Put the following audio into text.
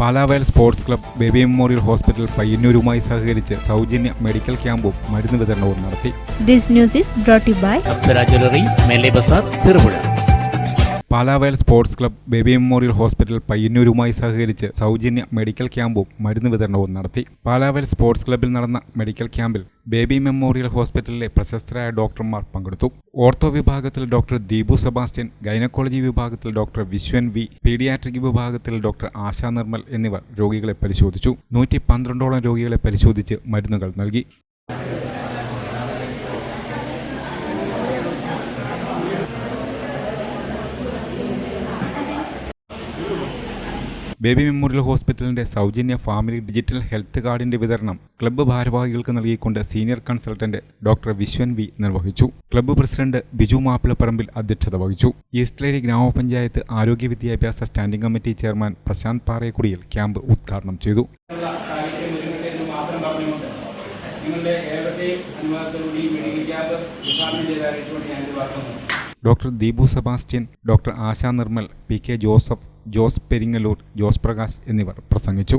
Palavayal sports club baby memorial hospital പയ്യന്നൂരുമായി സഹകരിച്ച് സൗജന്യ medical ക്യാമ്പും മരുന്ന് വിതരണവും നടത്തി. This news is brought to Apsara jewellery Mele Bazar Cherupuzha. Palavayal sports club baby memorial hospital പയ്യന്നൂരുമായി സഹകരിച്ച് സൗജന്യ മെഡിക്കൽ ക്യാമ്പും മരുന്ന് വിതരണവും നടത്തി. പാലാവയൽ സ്പോർട്സ് ക്ലബിൽ നടന്ന മെഡിക്കൽ ക്യാമ്പിൽ ബേബി മെമ്മോറിയൽ ഹോസ്പിറ്റലിലെ പ്രശസ്തരായ ഡോക്ടർമാർ പങ്കെടുത്തു. ഓർത്തോ വിഭാഗത്തിൽ ഡോക്ടർ ദീപു സെബാസ്റ്റ്യൻ ഗൈനക്കോളജി വിഭാഗത്തിൽ ഡോക്ടർ വിശ്വൻ വി പീഡിയാട്രിക് വിഭാഗത്തിൽ ഡോക്ടർ ആശാ നിർമ്മൽ എന്നിവർ രോഗികളെ പരിശോധിച്ചു. നൂറ്റി പന്ത്രണ്ടോളം രോഗികളെ പരിശോധിച്ച് മരുന്നുകൾ നൽകി. ബേബി മെമ്മോറിയൽ ഹോസ്പിറ്റലിന്റെ സൗജന്യ ഫാമിലി ഡിജിറ്റൽ ഹെൽത്ത് കാർഡിന്റെ വിതരണം ക്ലബ്ബ് ഭാരവാഹികൾക്ക് നൽകിക്കൊണ്ട് senior consultant doctor Vishwan V നിർവഹിച്ചു. ക്ലബ്ബ് പ്രസിഡന്റ് ബിജു മാപ്പിളപ്പറമ്പിൽ അധ്യക്ഷത വഹിച്ചു. ഈസ്റ്റ്ലേരി ഗ്രാമപഞ്ചായത്ത് ആരോഗ്യ വിദ്യാഭ്യാസ standing committee chairman Prashanth Parayakkudiyil camp ഉദ്ഘാടനം ചെയ്തു. നിങ്ങളുടെ ഏവരുടെയും അനുവാദത്തോടുകൂടി മെഡിക്കൽ അറിയിച്ചുകൊണ്ട് ഞാൻ ഇത് പറഞ്ഞു doctor Deepu Sebastian doctor Asha Nirmal P K Joseph Jose Peringalur Jose Prakash എന്നിവർ പ്രസംഗിച്ചു.